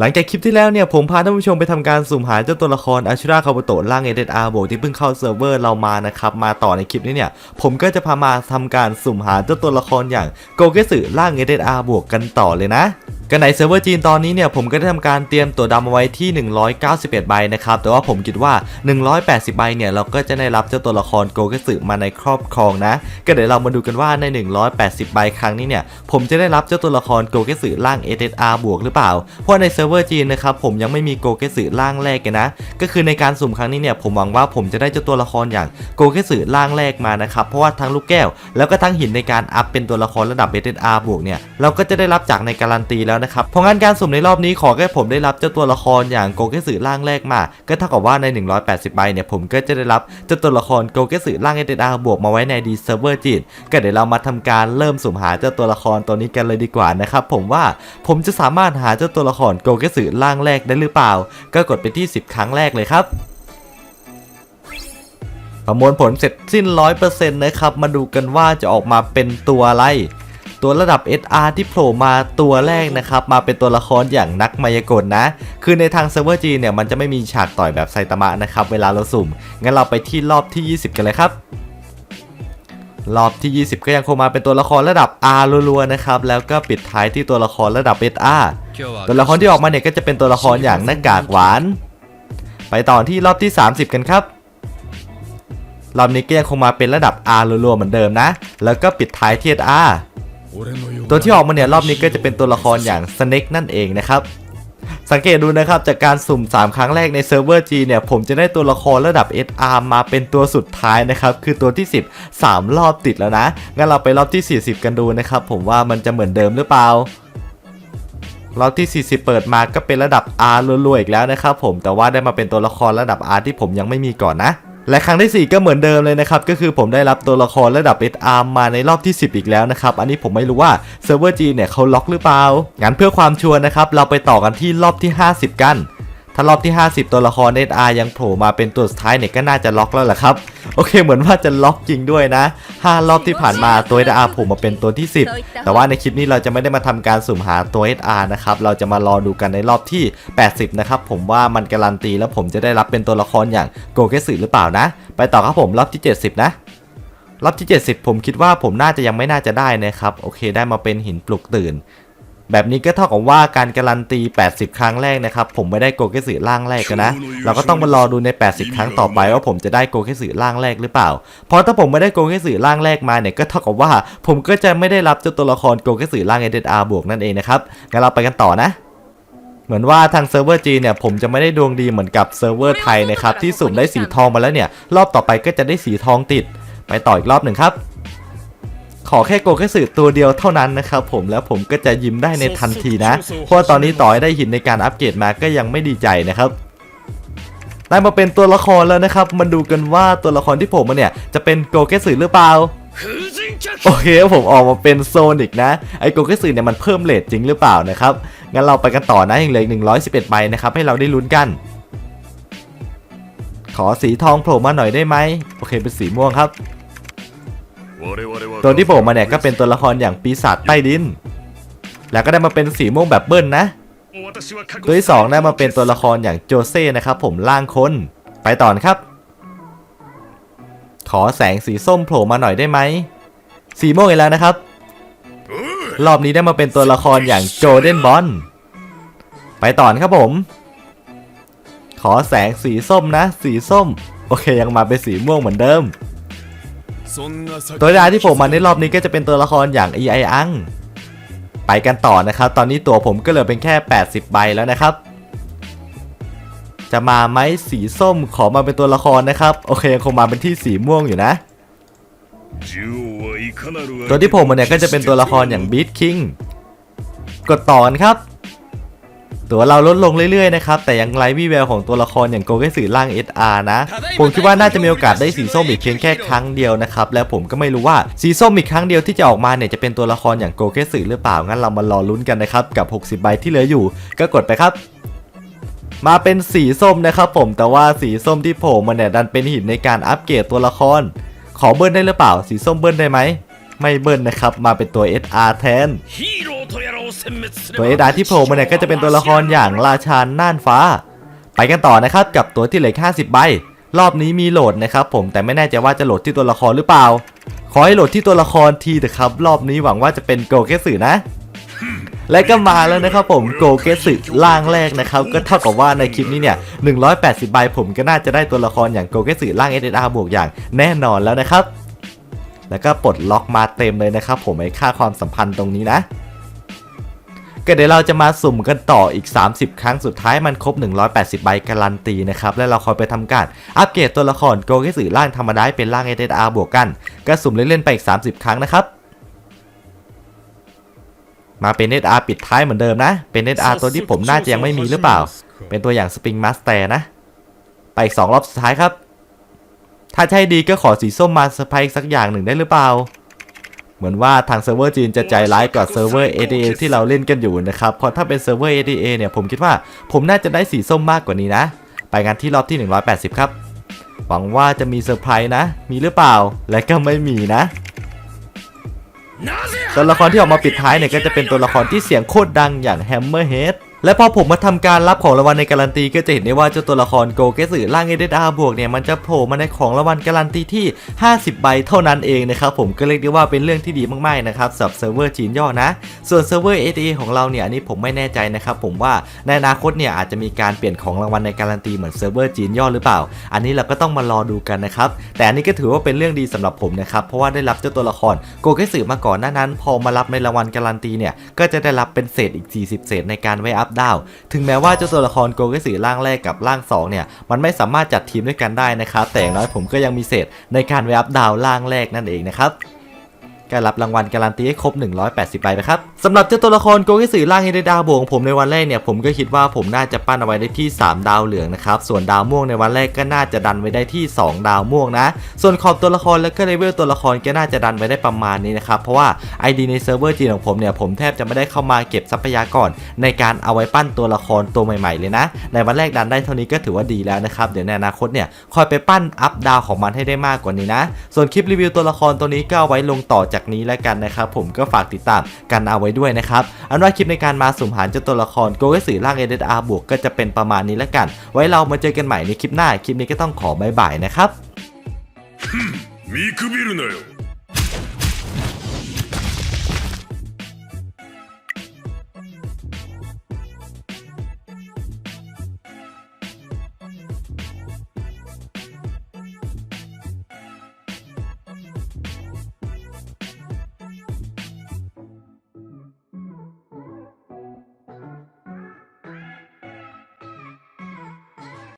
หลังจากคลิปที่แล้วเนี่ยผมพาท่านผู้ชมไปทำการสุ่มหาเจ้าตัวละครอาชิราคาบโตะร่างเอเดอาร์บวกที่เพิ่งเข้าเซิร์ฟเวอร์เรามานะครับมาต่อในคลิปนี้เนี่ยผมก็จะพามาทำการสุ่มหาเจ้าตัวละครอย่างโกเกสึร่างเอเดอาร์บวกกันต่อเลยนะ กันในเซิร์ฟเวอร์จีนตอนนี้เนี่ยผมก็ได้ทำการเตรียมตัวดำเอาไว้ที่ 191 ใบนะครับ แต่ว่าผมคิดว่า 180 ใบเนี่ยเราก็จะได้รับเจ้าตัวละครโกเกสึมาในครอบครองนะ ก็เดี๋ยวเรามาดูกันว่าใน 180 ใบครั้งนี้เนี่ยผมจะได้รับเจ้าตัวละครโกเกสึร่าง SSR บวกหรือเปล่า เพราะในเซิร์ฟเวอร์จีนนะครับผมยังไม่มีโกเกสึร่างแรกกันนะ ก็คือในการสุ่มครั้งนี้เนี่ยผมหวังว่าผมจะได้เจ้าตัวละครอย่างโกเกสึร่างแรกมานะครับ เพราะว่าทั้งลูกแก้ว แล้วก็ทั้งหินในการอัพเป็นตัวละครระดับ SSR บวกเนี่ยเราก็จะได้รับจากในการันตีแล้วนะครับ เพราะงั้นการสุ่มในรอบนี้ขอแค่ผมได้รับเจ้าตัวละครอย่างโกเกสึร่างแรกมา ก็เท่ากับว่าใน 180 ใบเนี่ยผมก็จะได้รับเจ้าตัวละครโกเกสึร่าง SSR บวกมาไว้ในดีเซิร์ฟเวอร์จีนก็เดี๋ยวเรามาทำการเริ่มสุ่มหาเจ้าตัวละครตัวนี้กันเลยดีกว่านะครับผมว่าผมจะสามารถหาเจ้าตัวละครโกเกสึร่างแรกได้หรือเปล่า ก็กดไปที่ 10 ครั้งแรกเลยครับประมวลผลเสร็จสิ้น 100%นะครับ มาดูกันว่าจะออกมาเป็นตัวอะไร ตัวระดับ SR ที่โผล่มาตัวแรกนะครับ มาเป็นตัวละครอย่างนักมายากลนะ คือในทางเซิร์ฟเวอร์จีเนี่ยมันจะไม่มีฉากต่อยแบบไซตามะนะครับ เวลาเราสุ่ม งั้นเราไปที่รอบที่ 20 กันเลยครับรอบที่ 20 ก็ยังคงมาเป็นตัวละครระดับ R รัวๆนะครับ แล้วก็ปิดท้ายที่ตัวละครระดับ SR ตัวละครที่ออกมาเนี่ยก็จะเป็นตัวละครอย่างหน้ากากหวาน ไปต่อที่รอบที่ 30 กันครับ รอบนี้ก็ยังคงมาเป็นระดับ R รัวๆเหมือนเดิมนะ แล้วก็ปิดท้ายที่ R ตัวที่ออกมาเนี่ยรอบนี้ก็จะเป็นตัวละครอย่าง Snake นั่นเองนะครับ สังเกตดูนะครับจากการสุ่ม 3 ครั้งแรกในเซิร์ฟเวอร์ G เนี่ยผมจะได้ตัวละครระดับ SR มาเป็นตัวสุดท้ายนะครับ คือตัวที่ 10 3 รอบติดแล้วนะ งั้นเราไปรอบที่ 40 กันดูนะครับ ผมว่ามันจะเหมือนเดิมหรือเปล่ารอบที่ 40 เปิดมาก็เป็นระดับ R รัวๆอีกแล้วนะครับผมแต่ว่าได้มาเป็นตัวละครระดับ R ที่ผมยังไม่มีก่อนนะ และครั้งที่ 4 ก็เหมือนเดิมเลยนะครับ ก็คือผมได้รับตัวละครระดับ SR มาในรอบที่ 10 อีกแล้วนะครับ อันนี้ผมไม่รู้ว่าเซิร์ฟเวอร์จีเนี่ยเขาล็อกหรือเปล่า งั้นเพื่อความชัวร์นะครับ เราไปต่อกันที่รอบที่ 50 กัน ถ้ารอบที่ 50 ตัวละคร SR ยังโผล่มาเป็นตัวสุดท้ายเนี่ยก็น่าจะล็อกแล้วแหละครับ โอเคเหมือนว่าจะล็อกจริงด้วยนะ 5 รอบที่ผ่านมาตัว SR โผล่มาเป็นตัวที่ 10 แต่ว่าในคลิปนี้เราจะไม่ได้มาทำการสุ่มหาตัว SR นะครับ เราจะมารอดูกันในรอบที่ 80 นะครับ ผมว่ามันการันตีแล้วผมจะได้รับเป็นตัวละครอย่างโกเกสึหรือเปล่านะ ไปต่อครับผมรอบที่ 70 นะรอบที่ 70 ผมคิดว่าผมน่าจะยังไม่น่าจะได้นะครับ โอเค ได้มาเป็นหินปลุกตื่น แบบนี้ก็เท่ากับว่าการการันตี 80 ครั้งแรกนะครับ ผมไม่ได้โกเกสึร่างแรกกันะ เราก็ต้องมารอดูใน 80 ครั้งต่อไปว่าผมจะได้โกเกสึร่างแรกหรือเปล่า เพราะถ้าผมไม่ได้โกเกสึร่างแรกมาเนี่ยก็เท่ากับว่า ผมก็จะไม่ได้รับเจ้าตัวละครโกเกสึร่างเอเดอาร์บวกนั่นเองนะครับงั้นเราไปกันต่อนะเหมือนว่าทางเซิร์ฟเวอร์จีเนี่ยผมจะไม่ได้ดวงดีเหมือนกับเซิร์ฟเวอร์ไทยนะครับที่สุ่มได้สีทองมาแล้วเนี่ย รอบต่อไปก็จะได้สีทองติด ไปต่ออีกรอบหนึ่งครับ ขอแค่โกแค่สื่อตัวเดียวเท่านั้นนะครับผมแล้วผมก็จะยิ้มได้ในทันทีนะ เพราะว่าตอนนี้ต่อให้ได้หินในการอัปเกรดมาก็ยังไม่ดีใจนะครับได้มาเป็นตัวละครแล้วนะครับ มาดูกันว่าตัวละครที่ผมมาเนี่ย จะเป็นโกแค่สื่อหรือเปล่า โอเคผมออกมาเป็นโซนิกนะ ไอโกเกสึเนี่ยมันเพิ่มเลทจริงหรือเปล่านะครับ งั้นเราไปกันต่อนะยังเหลืออีก111ใบนะครับ ให้เราได้ลุ้นกัน ขอสีทองโผล่มาหน่อยได้ไหม โอเคเป็นสีม่วงครับ ตัวที่โผล่มาเนี่ยก็เป็นตัวละครอย่างปีศาจใต้ดิน แล้วก็ได้มาเป็นสีม่วงแบบเบิ้ลนะ ตัวที่สองได้มาเป็นตัวละครอย่างโจเซ่นะครับผมล่างคน ไปต่อนะครับ ขอแสงสีส้มโผล่มาหน่อยได้ไหม สีม่วงอีกแล้วนะครับ รอบนี้ได้มาเป็นตัวละครอย่างโจเดนบอล ไปต่อนครับผม ขอแสงสีส้มนะ สีส้ม โอเคยังมาเป็นสีม่วงเหมือนเดิม ตัวดาที่ผมมาในรอบนี้ก็จะเป็นตัวละครอย่าง e i อังไปกันต่อนะครับ ตอนนี้ตัวผมก็เหลือเป็นแค่ 80 ใบแล้วนะครับ จะมาไหมสีส้มขอมาเป็นตัวละครนะครับ โอเคยังคงมาเป็นที่สีม่วงอยู่นะ ตัวที่ผมมาเนี่ยก็จะเป็นตัวละครอย่างบีทคิงกดต่อกันครับ ตัวเราลดลงเรื่อยๆนะครับแต่ยังไร้วี่แววของตัวละครอย่างโกเกสึร่าง SR นะผมคิดว่าน่าจะมีโอกาสได้สีส้มอีกเพียงแค่ครั้งเดียวนะครับและผมก็ไม่รู้ว่าสีส้มอีกครั้งเดียวที่จะออกมาเนี่ยจะเป็นตัวละครอย่างโกเกสึหรือเปล่างั้นเรามารอลุ้นกันนะครับกับ 60 ใบที่เหลืออยู่ ก็กดไปครับมาเป็นสีส้มนะครับผมแต่ว่าสีส้มที่โผล่มาเนี่ยดันเป็นหินในการอัปเกรดตัวละคร ขอเบิ้ลได้หรือเปล่า สีส้มเบิ้ลได้ไหม ไม่เบิ้ลนะครับ มาเป็นตัว SR แทน ตัวเอดาที่โผล่มาเนี่ยก็จะเป็นตัวละครอย่างราชาน่านฟ้า ไปกันต่อนะครับกับตัวที่เหลือ50 ใบ รอบนี้มีโหลดนะครับผมแต่ไม่แน่ใจว่าจะโหลดที่ตัวละครหรือเปล่า ขอให้โหลดที่ตัวละครทีเถอะครับ รอบนี้หวังว่าจะเป็นโกเกสึนะ และก็มาแล้วนะครับผมโกเกสึล่างแรกนะครับก็เท่ากับว่าในคลิปนี้เนี่ย 180 ใบผมก็น่าจะได้ตัวละครอย่างโกเกสึล่าง SSR บวกอย่างแน่นอนแล้วนะครับแล้วก็ปลดล็อกมาเต็มเลยนะครับผมไอ้ค่าความสัมพันธ์ตรงนี้นะ ก็เดี๋ยวเราจะมาสุ่มกันต่ออีก 30 ครั้งสุดท้ายมันครบ 180 ใบการันตีนะครับ และเราคอยไปทำการอัปเกรดตัวละครโกเกสึร่างธรรมดาเป็นร่าง SSR บวกกัน ก็สุ่มเล่นๆไปอีก 30 ครั้งนะครับ มาเป็น SR ปิดท้ายเหมือนเดิมนะ เป็น SR ตัวที่ผมน่าจะยังไม่มีหรือเปล่า เป็นตัวอย่างสปริงมาสเตอร์นะ ไปอีก 2 รอบสุดท้ายครับ ถ้าใช่ดีก็ขอสีส้มมาเซอร์ไพรส์สักอย่างหนึ่งได้หรือเปล่า เหมือนว่าทางเซิร์ฟเวอร์จีนจะใจร้ายกว่าเซิร์ฟเวอร์ ADA ที่เราเล่นกันอยู่นะครับ เพราะถ้าเป็นเซิร์ฟเวอร์ ADA เนี่ยผมคิดว่าผมน่าจะได้สีส้มมากกว่านี้นะ ไปกันที่รอบที่ 180 ครับ หวังว่าจะมีเซอร์ไพรส์นะ มีหรือเปล่า และก็ไม่มีนะ ตัวละครที่ออกมาปิดท้ายเนี่ยก็จะเป็นตัวละครที่เสียงโคตรดังอย่าง Hammerhead และพอผมมาทำการรับของรางวัลในการันตีก็จะเห็นได้ว่าเจ้าตัวละครโกเกสึร่างเอเดอาบวกเนี่ยมันจะโผล่มาในของรางวัลการันตีที่ 50 ใบเท่านั้นเองนะครับผมก็เรียกได้ว่าเป็นเรื่องที่ดีมากๆนะครับสำหรับเซิร์ฟเวอร์จีนย่อนะ ส่วนเซิร์ฟเวอร์ ATA ของเราเนี่ยอันนี้ผมไม่แน่ใจนะครับผมว่าในอนาคตเนี่ยอาจจะมีการเปลี่ยนของรางวัลในการันตีเหมือนเซิร์ฟเวอร์จีนย่อหรือเปล่า อันนี้เราก็ต้องมารอดูกันนะครับแต่อันนี้ก็ถือว่าเป็นเรื่องดีสำหรับผมนะครับเพราะว่าได้รับเจ้าตัวละครโกเกสึมาก่อนหน้านั้น พอมารับในรางวัลการันตีเนี่ยก็จะได้รับเป็นเศษอีก 40 เศษในการไว้อัพดาว ถึงแม้ว่าเจ้าตัวละครโกเกสึร่างแรกกับร่างสองเนี่ยมันไม่สามารถจัดทีมด้วยกันได้นะครับแต่อย่างน้อยผมก็ยังมีเศษในการไว้อัพดาวร่างแรกนั่นเองนะครับ ก็รับรางวัลการันตีให้ครบ 180ใบนะครับสำหรับเจ้าตัวละครโกเกสึร่างเฮเดดาวบวกของผมในวันแรกเนี่ยผมก็คิดว่าผมน่าจะปั้นเอาไว้ได้ที่ 3 ดาวเหลืองนะครับส่วนดาวม่วงในวันแรกก็น่าจะดันไว้ได้ที่ 2 ดาวม่วงนะ ส่วนขอบตัวละครแล้วก็เลเวลตัวละครก็น่าจะดันไว้ได้ประมาณนี้นะครับเพราะว่า ID ในเซิร์ฟเวอร์จีนของผมเนี่ยผมแทบจะไม่ได้เข้ามาเก็บทรัพยากรในการเอาไว้ปั้นตัวละครตัวใหม่ๆเลยนะ ในวันแรกดันได้เท่านี้ก็ถือว่าดีแล้วนะครับเดี๋ยวในอนาคตเนี่ยคอยไปปั้นอัพดาวของมันให้ได้มากกว่านี้นะส่วนคลิปรีวิวตัวละครตัวนี้ก็เอาไว้ลงต่อจนี้แล้วกันนะครับผมก็ฝากติดตามกันเอาไว้ด้วยนะครับอันว่าคลิปในการมาสุ่มหาเจ้าตัวละครโกเกสึร่างเอเดอาร์บวกก็จะเป็นประมาณนี้แล้วกัน ไว้เรามาเจอกันใหม่ในคลิปหน้าคลิปนี้ก็ต้องขอบายบายนะครับ 見くびるなよ